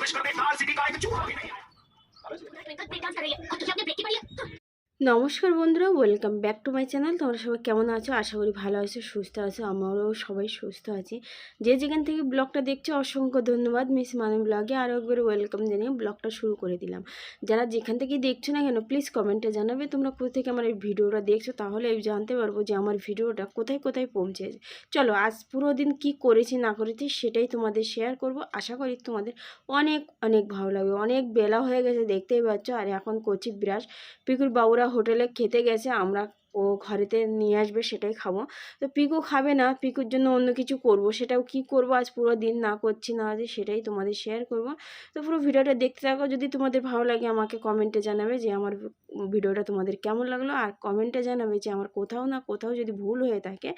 पेश कर बेकार सिटी का एक चूहा भी नहीं आया ब्रेक डांस कर रही है और तुझे अपने ब्रेक की पड़ी है? নমস্কার বন্ধুরা welcome back to my channel তোমরা সবাই কেমন আছো? আশা করি ভালো আছো, সুস্থ আছো, আমরাও সবাই সুস্থ আছি। যে যেখান থেকে ব্লগটা দেখছ, অসংখ্য ধন্যবাদ। মিস মানে ব্লগে আরও একবার ওয়েলকাম জানিয়ে ব্লগটা শুরু করে দিলাম। যারা যেখান থেকে দেখছ না কেন প্লিজ কমেন্টে জানাবে। তোমরা কোথা থেকে আমার এই ভিডিওটা দেখছ, তাহলে জানতে পারব যে আমার ভিডিওটা কোথায় কোথায় পৌঁছেছে চলো, আজ পুরো দিন কী করেছি, না করেছি, সেটাই তোমাদের শেয়ার করব। আশা করি তোমাদের অনেক অনেক ভালো লাগবে। অনেক বেলা হয়ে গেছে, দেখতেই পাচ্ছ। আর এখন করছি বিরাজ পিকুর বাবুরা হোটেলে খেতে গেছে আমরা ও ঘরেতে নিয়ে আসবে সেটাই খাব। তো পিকু খাবে না, পিকুর জন্য অন্য কিছু করব, সেটাও কি করব? আজ পুরো দিন না করছি, না আজ সেটাই তোমাদের শেয়ার করব। তো পুরো ভিডিওটা দেখতে থাকো, যদি তোমাদের ভালো লাগে আমাকে কমেন্টে জানাবে যে আমার ভিডিওটা তোমাদের কেমন লাগল। আর কমেন্টে জানাবে যে আমার কোথাও না কোথাও যদি ভুল হয়ে থাকে,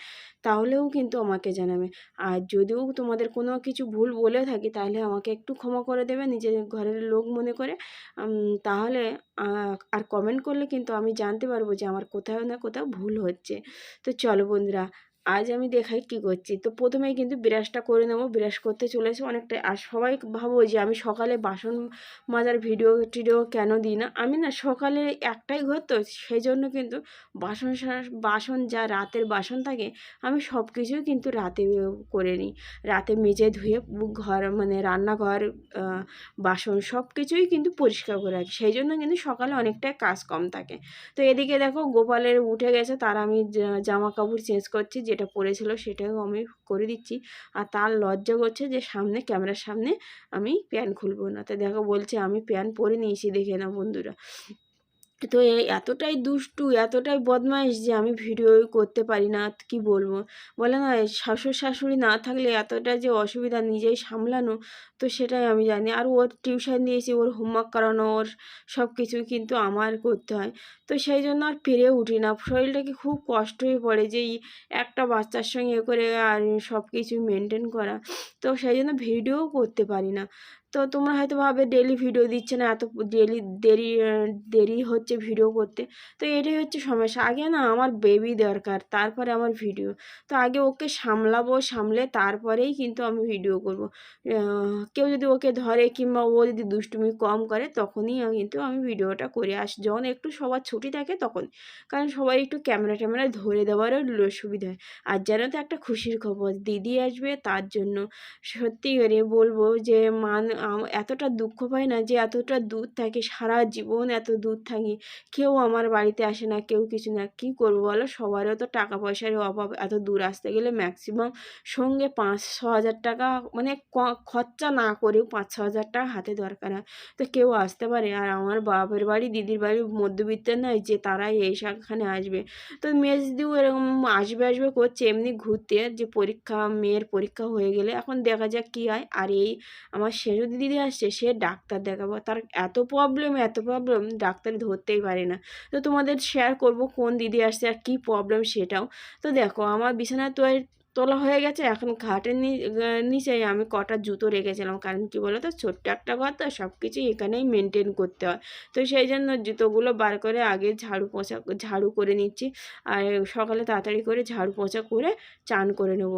তাহলেও কিন্তু আমাকে জানাবে। আর যদিও তোমাদের কোনো কিছু ভুল বলে থাকি, তাহলে আমাকে একটু ক্ষমা করে দেবে, নিজের ঘরের লোক মনে করে। তাহলে আর কমেন্ট করলে কিন্তু আমি জানতে পারব যে আমার কোথাও না কোথাও ভুল হচ্ছে। তো চলো বন্ধুরা আজ আমি দেখাই কি করছি। তো প্রথমেই কিন্তু ব্রাশটা করে নেব। ব্রাশ করতে চলেছে অনেকটা আর সবাই ভাবো যে আমি সকালে বাসন মাজার ভিডিও টিডিও কেন দিই না? আমি না সকালে একটাই ঘর তো সেই জন্য কিন্তু বাসন বাসন যা রাতের বাসন থাকে, আমি সব কিছুই কিন্তু রাতে করে নিই। রাতে মেজে ধুয়ে ঘর মানে রান্নাঘর বাসন সব কিছুই কিন্তু পরিষ্কার করে রাখি। সেই জন্য কিন্তু সকালে অনেকটাই কাজ কম থাকে। তো এদিকে দেখো গোপালের উঠে গেছে, তার আমি জামা কাপড় চেঞ্জ করছি। যেটা পড়েছিল সেটাও আমি করে দিচ্ছি। আর তার লজ্জা করছে যে সামনে, ক্যামেরার সামনে আমি প্যান্ট খুলবো না। তাই দেখো বলছে, আমি প্যান্ট পরে নিয়েছি, দেখে না বন্ধুরা। তো এতটাই দুষ্টু, এতটাই বদমাইশ যে আমি ভিডিও করতে পারি না কি বলব? বলে না শাশুড় শাশুড়ি না থাকলে এতটা যে অসুবিধা নিজেই সামলানো, তো সেটাই আমি জানি। আর ওর টিউশন দিয়েছি, ওর হোমওয়ার্ক করানো, ওর সব কিছুই কিন্তু আমার করতে হয়। তো সেই জন্য আর পেরে উঠি না। শরীরটাকে খুব কষ্টই পড়ে যে একটা বাচ্চার সঙ্গে করে আর সব কিছু মেনটেন করা। তো সেই জন্য ভিডিও করতে পারি না। তো তোমরা হয়তো ভাবে ডেলি ভিডিও দিচ্ছে না, এত ডেলি দেরি দেরি হচ্ছে ভিডিও করতে। তো এটাই হচ্ছে সমস্যা। আগে না আমার বেবি দরকার, তারপরে আমার ভিডিও তো আগে ওকে সামলাবো, সামলে তারপরেই কিন্তু আমি ভিডিও করব। কেউ যদি ওকে ধরে কিংবা ও যদি দুষ্টুমি কম করে, তখনই কিন্তু আমি ভিডিওটা করে আসি। যখন একটু সবার ছুটি থাকে তখন। কারণ সবাই একটু ক্যামেরা ট্যামেরা ধরে দেওয়ারও সুবিধা। হয় আর যেন তো একটা খুশির খবর, দিদি আসবে তার জন্য। সত্যি করে বলব যে, মান এতটা দুঃখ পাই না যে এতটা দূর থাকি, সারা জীবন এত দূর থাকি। কেউ আমার বাড়িতে আসে না, কেউ কিছু না, কি করব বলো? সবারও তো টাকা পয়সার অভাব, এত দূর আসতে গেলে ম্যাক্সিমাম সঙ্গে পাঁচ, ছ হাজার টাকা মানে খরচা না করেও পাঁচ, ছ হাজার টাকা হাতে দরকার হয়। তো কেউ আসতে পারে, আর আমার বাপের বাড়ি, দিদির বাড়ি মধ্যবিত্তের নয় যে তারাই এই এখানে আসবে। তো মেজদিও এরকম আসবে আসবে করছে, এমনি ঘুরতে যে পরীক্ষা, মেয়ের পরীক্ষা হয়ে গেলে এখন দেখা যাক কী হয়। আর এই আমার সেজু দিদি আসছে, সে ডাক্তার দেখাবো। তার এত প্রবলেম এত প্রবলেম ডাক্তার ধরতেই পারে না। তো তোমাদের শেয়ার করব কোন দিদি আসছে আর কী প্রবলেম সেটাও। তো দেখো, আমার বিছানায় তো তোলা হয়ে গেছে, এখন ঘাটের নিচে আমি কটা জুতো রেখেছিলাম। কারণ কি বলো তো ছোট্ট একটা ঘর তো সব কিছুই এখানেই মেনটেন করতে হয়। তো সেই জন্য জুতোগুলো বার করে আগে ঝাড়ু পোছা, ঝাড়ু করে নিচ্ছি। আর সকালে তাড়াতাড়ি করে ঝাড়ু পোছা করে চান করে নেব।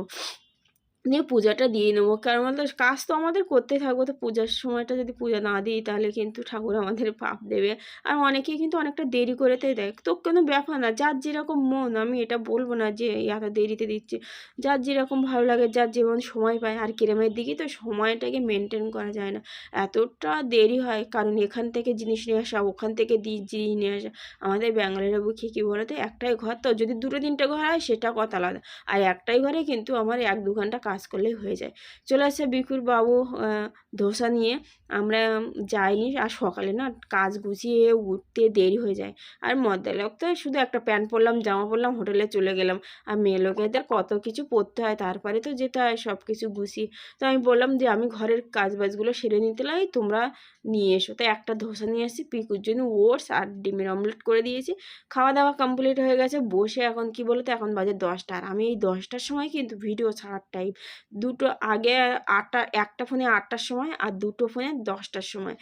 নিয়ে পূজাটা দিয়ে নেব। কারণ আমাদের কাজ তো আমাদের করতেই থাকব। তো পূজার সময়টা যদি পূজা না দিই, তাহলে কিন্তু ঠাকুর আমাদের পাপ দেবে। আর অনেকেই কিন্তু অনেকটা দেরি করেতেই দেয়। তো কোনো ব্যাপার না, যার যেরকম মন, আমি এটা বলব না যে, এত দেরিতে দিচ্ছে। যার যেরকম ভালো লাগে, যার যেমন সময় পায়, আর গ্রামের দিকে তো সময়টাকে মেনটেন করা যায় না। এতটা দেরি হয়, কারণ এখান থেকে জিনিস নিয়ে আসা, ওখান থেকে দি, জিনিস নিয়ে আসা। আমাদের ব্যাঙ্গালোরের বুকে কী বলতো, একটাই ঘর তো, যদি দুটো তিনটে ঘর হয়, সেটা কথা আলাদা? আর একটাই ঘরে কিন্তু আমার এক দু ঘণ্টা কাজ করলেই হয়ে যায়। চলে আসছে বিকুর বাবু ধোসা নিয়ে। আমরা যাইনি আর সকালে না কাজ গুছিয়ে উঠতে দেরি হয়ে যায়। আর মদ্দা লোক তো শুধু একটা প্যান্ট পরলাম, জামা পরলাম, হোটেলে চলে গেলাম। আর মেয়ে লোকেদের কত কিছু পরতে হয়, তারপরে তো যেতে হয় সব কিছু গুছিয়ে তো আমি বললাম যে, আমি ঘরের কাজ বাজগুলো সেরে নিতে লাগি, তোমরা নিয়ে এসো। তো একটা ধোসা নিয়ে এসেছি পিকুর জন্য ওটস আর ডিমের অমলেট করে দিয়েছি। খাওয়া দাওয়া কমপ্লিট হয়ে গেছে, বসে এখন কি বলতো, এখন বাজে দশটা। আর আমি এই দশটার সময় কিন্তু ভিডিও ছাড়ার টাইম দুটো আগে আটটা, একটা ফোনে আটটার সময় আর দুটো ফোনে দশটার সময়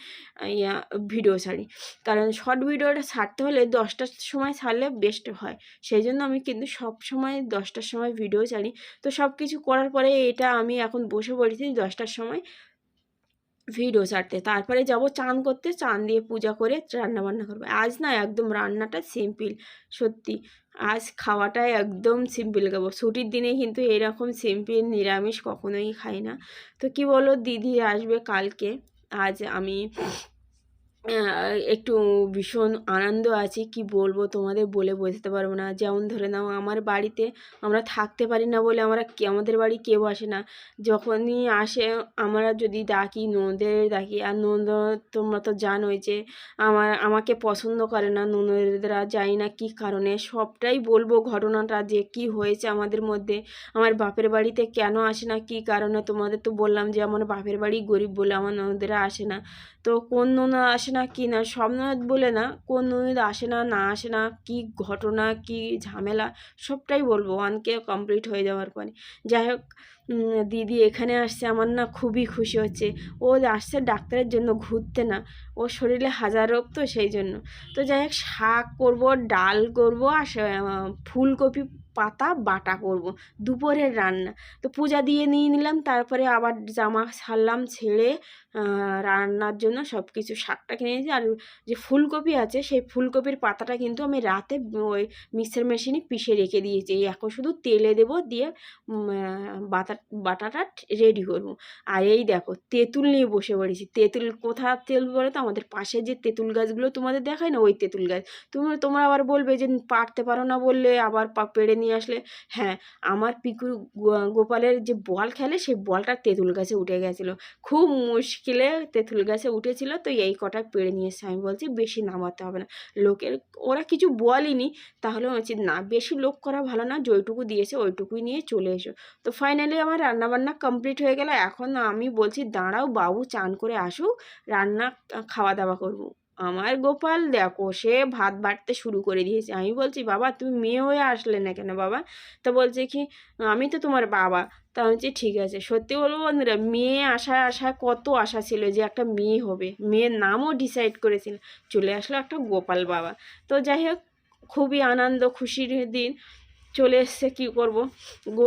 ইয়া ভিডিও ছাড়ি। কারণ শর্ট ভিডিওটা ছাড়তে হলে দশটার সময় ছাড়লে বেস্ট হয়। সেই জন্য আমি কিন্তু সব সময় দশটার সময় ভিডিও ছাড়ি। তো সব কিছু করার পরে এটা আমি এখন বসে পড়েছি দশটার সময় ভিডিও ছাড়তে। তারপরে যাব চান করতে, চান দিয়ে পূজা করে রান্নাবান্না করব। আজ না একদম রান্নাটা সিম্পল, সত্যি। আজ খাওয়াটাই একদম সিম্পল খাব। ছুটির দিনে কিন্তু এরকম সিম্পল নিরামিষ কখনোই খাই না। তো কি বলো, দিদি আসবে কালকে। আজ আমি একটু ভীষণ আনন্দ আছে। কি বলব, তোমাদের বলে বোঝাতে পারব না। যেমন ধরে নাও, আমার বাড়িতে আমরা থাকতে পারি না বলে আমরা আমাদের বাড়ি কেউ আসে না। যখনই আসে, আমরা যদি ডাকি, ননদের ডাকি, আর ননদ তোমরা তো জানোই যে আমার, আমাকে পছন্দ করে না, ননদেরা জানি না কী কারণে, সবটাই বলব ঘটনাটা যে কি হয়েছে আমাদের মধ্যে। আমার বাপের বাড়িতে কেন আসে না কী কারণে, তোমাদের তো বললাম যে আমার বাপের বাড়ি গরিব বলে আমার ননদেরা আসে না। তো কোন ননদ আসে না কি না, সব ননদ বলে না, কোন ননদ আসে না না আসে না, কি ঘটনা, কি ঝামেলা, সবটাই বলব। ওয়ানকে কমপ্লিট হয়ে যাওয়ার পরে। যাই হোক দিদি এখানে আসছে, আমার না খুবই খুশি হচ্ছে। ও আসছে ডাক্তারের জন্য, ঘুরতে না। ওর শরীরে হাজার রোগ তো সেই জন্য। তো যাই হোক, শাক করব, ডাল করব আর ফুলকপি পাতা, বাটা করব। দুপুরের রান্না। তো পূজা দিয়ে নিয়ে নিলাম, তারপরে আবার জামা ছাড়লাম ছেড়ে রান্নার জন্য সব কিছু শাকটা কিনে নিয়েছি। আর যে ফুলকপি আছে, সেই ফুলকপির পাতাটা কিন্তু আমি রাতে ওই মিক্সার মেশিনে পিষে রেখে দিয়েছি। এখন শুধু তেলে দেবো, দিয়ে বাটা বাটাটা রেডি করব। আর এই দেখো, তেঁতুল নিয়ে বসে পড়েছি। তেঁতুল কোথা তেল বলে তো? আমাদের পাশে যে তেঁতুল গাছগুলো তোমাদের দেখায় না, ওই তেঁতুল গাছ। তুমি তোমরা আবার বলবে যে পারতে পারো না বললে, আবার পেড়ে নিয়ে আসলে। হ্যাঁ আমার পিকুর গোপালের যে বল খেলে, সেই বলটা তেঁতুল গাছে উঠে গেছিল। খুব মুশকিলে তেঁতুল গাছে উঠেছিল, তো এই কটা পেড়ে নিয়ে এসে আমি বলছি, বেশি নামাতে হবে না। লোকের, ওরা কিছু বলেনি, তাহলে বলছি, না, বেশি লোক করা ভালো না, যেইটুকু দিয়েছে, ওইটুকুই নিয়ে চলে এসো। তো ফাইনালি আমার রান্নাবান্না কমপ্লিট হয়ে গেল। এখন আমি বলছি, দাঁড়াও বাবু, চান করে আসুক। রান্না খাওয়া দাওয়া করব। আমার গোপাল দেখো, সে ভাত বাড়তে শুরু করে দিয়েছে। আমি বলছি, বাবা, তুমি মেয়ে হয়ে আসলে না কেন বাবা? তো বলছে কি, আমি তো তোমার বাবা। তা বলছি, ঠিক আছে। সত্যি বলব বন্ধুরা, মেয়ে আশায় আশায় কত আশা ছিল যে একটা মেয়ে হবে। মেয়ের নামও ডিসাইড করেছিল। চলে আসলো একটা গোপাল বাবা। তো যাই হোক, খুবই আনন্দ, খুশির দিন। চলে এসছে, কি করব? গো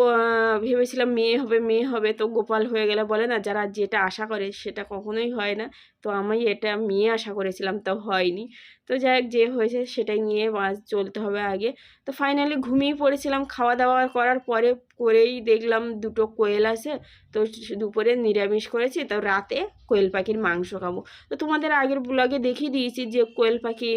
ভেবেছিলাম মেয়ে হবে মেয়ে হবে, তো গোপাল হয়ে গেলে বলে না, যারা যেটা আশা করে সেটা কখনোই হয় না। তো আমি এটা মেয়ে আশা করেছিলাম, তো হয়নি। তো যাই যে হয়েছে সেটাই নিয়ে চলতে হবে আগে। তো ফাইনালি ঘুমিয়ে পড়েছিলাম, খাওয়া দাওয়া করার পরে করেই দেখলাম দুটো কোয়েল আছে। তো দুপুরে নিরামিষ করেছি, তো রাতে কোয়েল পাখির মাংস খাব। তো তোমাদের আগের ব্লগে দেখিয়ে দিয়েছি যে কোয়েল পাখি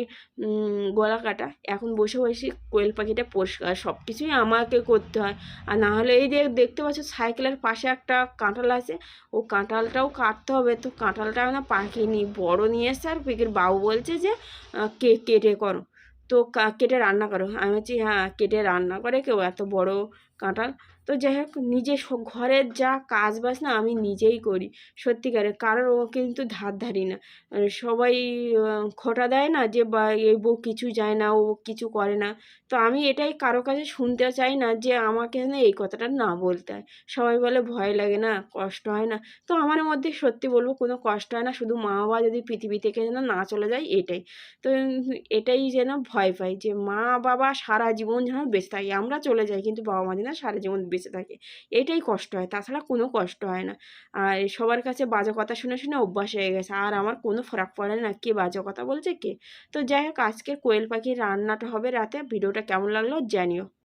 গলা কাটা। এখন বসে বসে কোয়েল পাখিটা পরিষ্কার সব কিছুই আমাকে করতে হয়। আর না হলে এই যে দেখতে পাচ্ছ সাইকেলের পাশে একটা কাঁঠাল আছে, ও কাঁঠালটাও কাটতে হবে। তো কাঁঠালটা না পাকিনি বড় নিয়ে এসছে আর পিকের বাবু বলছে যে কে, কেটে করো। তো কেটে রান্না করো। আমি বলছি হ্যাঁ কেটে রান্না করে কেউ এত বড় কাঁঠাল তো যাই হোক নিজে ঘরের যা কাজ বাজ না আমি নিজেই করি। সত্যিকারে কারোর ও কিন্তু ধার ধারি না। সবাই খোঁটা দেয় না যে, বা এই বউ কিছু যায় না, ও কিছু করে না। তো আমি এটাই কারও কাছে শুনতে চাই না যে, আমাকে না এই কথাটা না বলতে হয়। সবাই বলে ভয় লাগে না, কষ্ট হয় না। তো আমার মধ্যে সত্যি বলব, কোনো কষ্ট হয় না। শুধু মা বাবা যদি পৃথিবী থেকে যেন না চলে যায়, এটাই। তো এটাই যেন ভয় পাই যে, মা বাবা সারা জীবন যেন বেঁচে থাকে। আমরা চলে যাই, কিন্তু বাবা মা যেন সারা জীবন বেঁচে থাকে এটাই কষ্ট হয়, তাছাড়া কোনো কষ্ট হয় না। আর সবার কাছে বাজে কথা শুনে শুনে অভ্যাস হয়ে গেছে। আর আমার কোনো ফরাক পড়ে না কে বাজে কথা বলছে কে? তো যাই হোক, আজকের কোয়েল পাখির রান্নাটা হবে রাতে। ভিডিওটা কেমন লাগল জানিও।